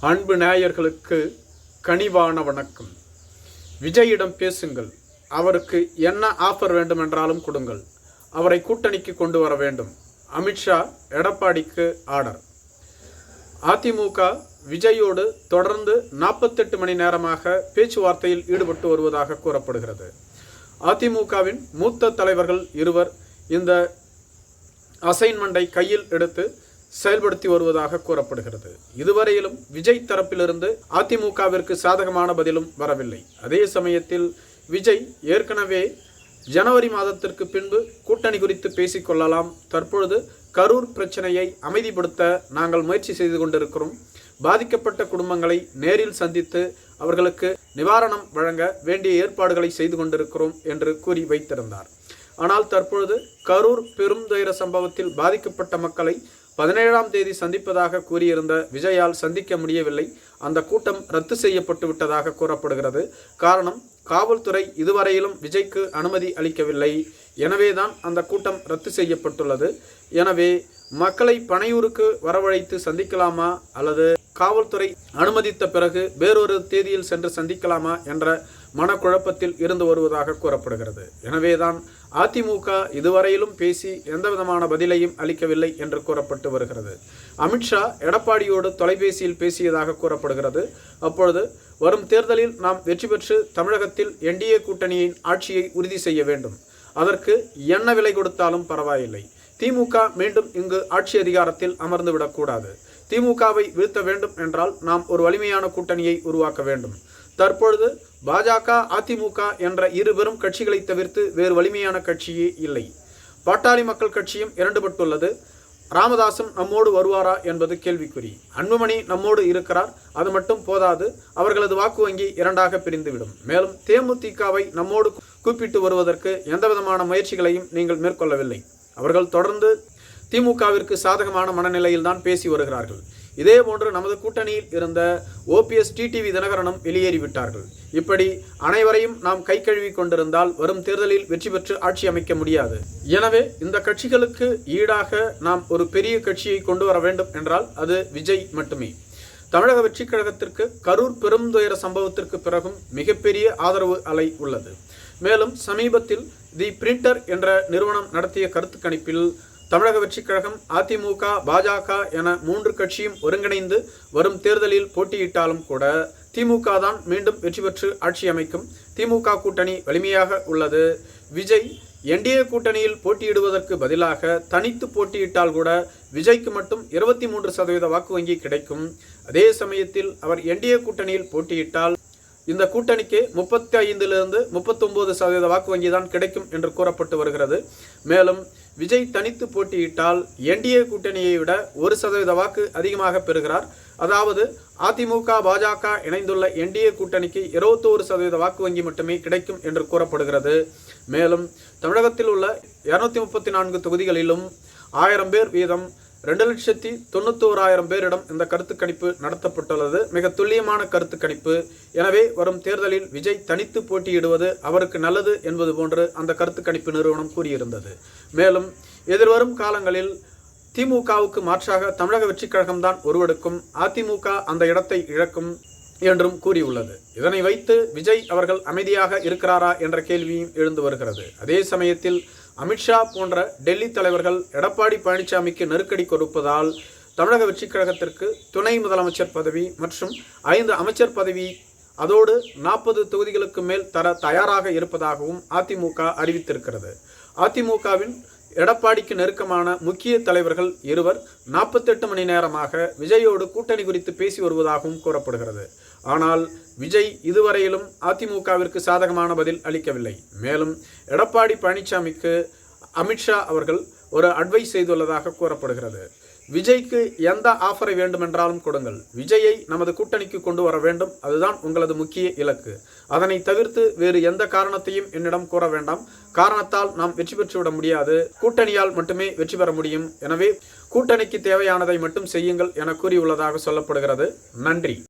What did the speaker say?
அன்பு நேயர்களுக்கு கனிவான வணக்கம். விஜயிடம் பேசுங்கள். அவருக்கு என்ன ஆஃபர் வேண்டுமென்றாலும் கொடுங்கள். அவரை கூட்டணிக்கு கொண்டு வர வேண்டும். அமித்ஷா எடப்பாடிக்கு ஆர்டர். அதிமுக விஜயோடு தொடர்ந்து நாற்பத்தெட்டு மணி நேரமாக பேச்சுவார்த்தையில் ஈடுபட்டு வருவதாக கூறப்படுகிறது. அதிமுகவின் மூத்த தலைவர்கள் இருவர் இந்த அசைன்மெண்டை கையில் எடுத்து செயல்படுத்தி வருவதாக கூறப்படுகிறது. இதுவரையிலும் விஜய் தரப்பிலிருந்து அதிமுகவிற்கு சாதகமான பதிலும் வரவில்லை. அதே சமயத்தில் விஜய் ஏற்கனவே ஜனவரி மாதத்திற்கு பின்பு கூட்டணி குறித்து பேசிக்கொள்ளலாம். தற்பொழுது கரூர் பிரச்சனையை அமைதிப்படுத்த நாங்கள் முயற்சி செய்து கொண்டிருக்கிறோம். பாதிக்கப்பட்ட குடும்பங்களை நேரில் சந்தித்து அவர்களுக்கு நிவாரணம் வழங்க வேண்டிய ஏற்பாடுகளை செய்து கொண்டிருக்கிறோம் என்று கூறி வைத்திருந்தார். ஆனால் தற்பொழுது கரூர் பெரும் துயர சம்பவத்தில் பாதிக்கப்பட்ட மக்களை பதினேழாம் தேதி சந்திப்பதாக கூறியிருந்த விஜயால் சந்திக்க முடியவில்லை. அந்த கூட்டம் ரத்து செய்யப்பட்டு விட்டதாக கூறப்படுகிறது. காரணம் காவல்துறை இதுவரையிலும் விஜய்க்கு அனுமதி அளிக்கவில்லை. எனவேதான் அந்த கூட்டம் ரத்து செய்யப்பட்டுள்ளது. எனவே மக்களை பனையூருக்கு வரவழைத்து சந்திக்கலாமா அல்லது காவல்துறை அனுமதித்த பிறகு வேறொரு தேதியில் சென்று சந்திக்கலாமா என்ற மனக்குழப்பத்தில் இருந்து வருவதாக கூறப்படுகிறது. எனவேதான் அதிமுக இதுவரையிலும் பேசி எந்தவிதமான பதிலையும் அளிக்கவில்லை என்று கூறப்பட்டு வருகிறது. அமித்ஷா எடப்பாடியோடு தொலைபேசியில் பேசியதாக கூறப்படுகிறது. அப்பொழுது வரும் தேர்தலில் நாம் வெற்றி பெற்று தமிழகத்தில் என்டிஏ கூட்டணியின் ஆட்சியை உறுதி செய்ய வேண்டும். அதற்கு என்ன விலை கொடுத்தாலும் பரவாயில்லை. திமுக மீண்டும் இங்கு ஆட்சி அதிகாரத்தில் அமர்ந்து விடக்கூடாது திமுகவை வீழ்த்த வேண்டும் என்றால் நாம் ஒரு வலிமையான கூட்டணியை உருவாக்க வேண்டும். தற்பொழுது பாஜக அதிமுக என்ற இரு பெரும் கட்சிகளை தவிர்த்து வேறு வலிமையான கட்சியே இல்லை. பாட்டாளி மக்கள் கட்சியும் இரண்டுபட்டுள்ளது. ராமதாசும் நம்மோடு வருவாரா என்பது கேள்விக்குறி. அன்புமணி நம்மோடு இருக்கிறார் அது மட்டும் போதாது அவர்களது வாக்கு வங்கி இரண்டாக பிரிந்துவிடும். மேலும் தேமுதிகவை நம்மோடு கூப்பிட்டு வருவதற்கு எந்தவிதமான முயற்சிகளையும் நீங்கள் மேற்கொள்ளவில்லை. அவர்கள் தொடர்ந்து திமுகவிற்கு சாதகமான மனநிலையில்தான் பேசி வருகிறார்கள். இதே போன்று நமது கூட்டணியில் இருந்த ஓபிஎஸ் டிடிவி தினகரனும் வெளியேறிவிட்டார்கள். இப்படி அனைவரையும் நாம் கை கழுவி கொண்டிருந்தால் வரும் தேர்தலில் வெற்றி பெற்று ஆட்சி அமைக்க முடியாது. எனவே இந்த கட்சிகளுக்கு ஈடாக நாம் ஒரு பெரிய கட்சியை கொண்டு வர வேண்டும் என்றால் அது விஜய் மட்டுமே. தமிழக வெற்றிக் கழகத்திற்கு கரூர் பெருந்துயர சம்பவத்திற்கு பிறகும் மிகப்பெரிய ஆதரவு அலை உள்ளது. மேலும் சமீபத்தில் தி பிரிண்டர் என்ற நிறுவனம் நடத்திய கருத்து கணிப்பில் தமிழக வெற்றிக் கழகம் அதிமுக பாஜக என மூன்று கட்சியும் ஒருங்கிணைந்து வரும் தேர்தலில் போட்டியிட்டாலும் கூட திமுக தான் மீண்டும் வெற்றி பெற்று ஆட்சி அமைக்கும். திமுக கூட்டணி வலிமையாக உள்ளது. விஜய் என்டிஏ கூட்டணியில் போட்டியிடுவதற்கு பதிலாக தனித்து போட்டியிட்டால் கூட விஜய்க்கு மட்டும் இருபத்தி மூன்று சதவீத வாக்கு வங்கி கிடைக்கும். அதே சமயத்தில் அவர் என்டிஏ கூட்டணியில் போட்டியிட்டால் இந்த கூட்டணிக்கு முப்பத்தி ஐந்திலிருந்து முப்பத்தொன்பது சதவீத வாக்கு வங்கி தான் கிடைக்கும் என்று கூறப்பட்டு வருகிறது. மேலும் விஜய் தனித்து போட்டியிட்டால் என்டிஏ கூட்டணியை விட ஒரு சதவீத வாக்கு அதிகமாக பெறுகிறார். அதாவது அதிமுக பாஜக இணைந்துள்ள என்டிஏ கூட்டணிக்கு இருபத்தோரு சதவீத வாக்கு வங்கி மட்டுமே கிடைக்கும் என்று கூறப்படுகிறது. மேலும் தமிழகத்தில் உள்ள இருநூத்தி முப்பத்தி நான்கு தொகுதிகளிலும் ஆயிரம் பேர் வீதம் ரெண்டு லட்சத்தி தொண்ணூத்தோராயிரம் பேரிடம் இந்த கருத்து கணிப்பு நடத்தப்பட்டுள்ளது. மிக துல்லியமான கருத்து கணிப்பு. எனவே வரும் தேர்தலில் விஜய் தனித்து போட்டியிடுவது அவருக்கு நல்லது என்பது போன்று அந்த கருத்து கணிப்பு நிறுவனம் கூறியிருந்தது. மேலும் எதிர்வரும் காலங்களில் திமுகவுக்கு மாற்றாக தமிழக வெற்றிக் கழகம்தான் உருவெடுக்கும். அதிமுக அந்த இடத்தை இழக்கும் என்றும் கூறியுள்ளது. இதனை வைத்து விஜய் அவர்கள் அமைதியாக இருக்கிறாரா என்ற கேள்வியும் எழுந்து வருகிறது. அதே சமயத்தில் அமித்ஷா போன்ற டெல்லி தலைவர்கள் எடப்பாடி பழனிசாமிக்கு நெருக்கடி கொடுப்பதால் தமிழக வெற்றிக் கழகத்திற்கு துணை முதலமைச்சர் பதவி மற்றும் ஐந்து அமைச்சர் பதவி அதோடு நாற்பது தொகுதிகளுக்கு மேல் தர தயாராக இருப்பதாகவும் அதிமுக அறிவித்திருக்கிறது. அதிமுகவின் எடப்பாடிக்கு நெருக்கமான முக்கிய தலைவர்கள் இருவர் நாற்பத்தெட்டு மணி நேரமாக விஜயோடு கூட்டணி குறித்து பேசி வருவதாகவும் கூறப்படுகிறது. ஆனால் விஜய் இதுவரையிலும் அதிமுகவிற்கு சாதகமான பதில் அளிக்கவில்லை. மேலும் எடப்பாடி பழனிசாமிக்கு அமித்ஷா அவர்கள் ஒரு அட்வைஸ் செய்துள்ளதாக கூறப்படுகிறது. விஜய்க்கு எந்த ஆஃபரை வேண்டுமென்றாலும் கொடுங்கள். விஜயை நமது கூட்டணிக்கு கொண்டு வர வேண்டும். அதுதான் உங்களது முக்கிய இலக்கு. அதனை தவிர்த்து வேறு எந்த காரணத்தையும் என்னிடம் கூற வேண்டாம். காரணத்தால் நாம் வெற்றி பெற்றுவிட முடியாது. கூட்டணியால் மட்டுமே வெற்றி பெற முடியும். எனவே கூட்டணிக்கு தேவையானதை மட்டும் செய்யுங்கள் என கூறியுள்ளதாக சொல்லப்படுகிறது. நன்றி.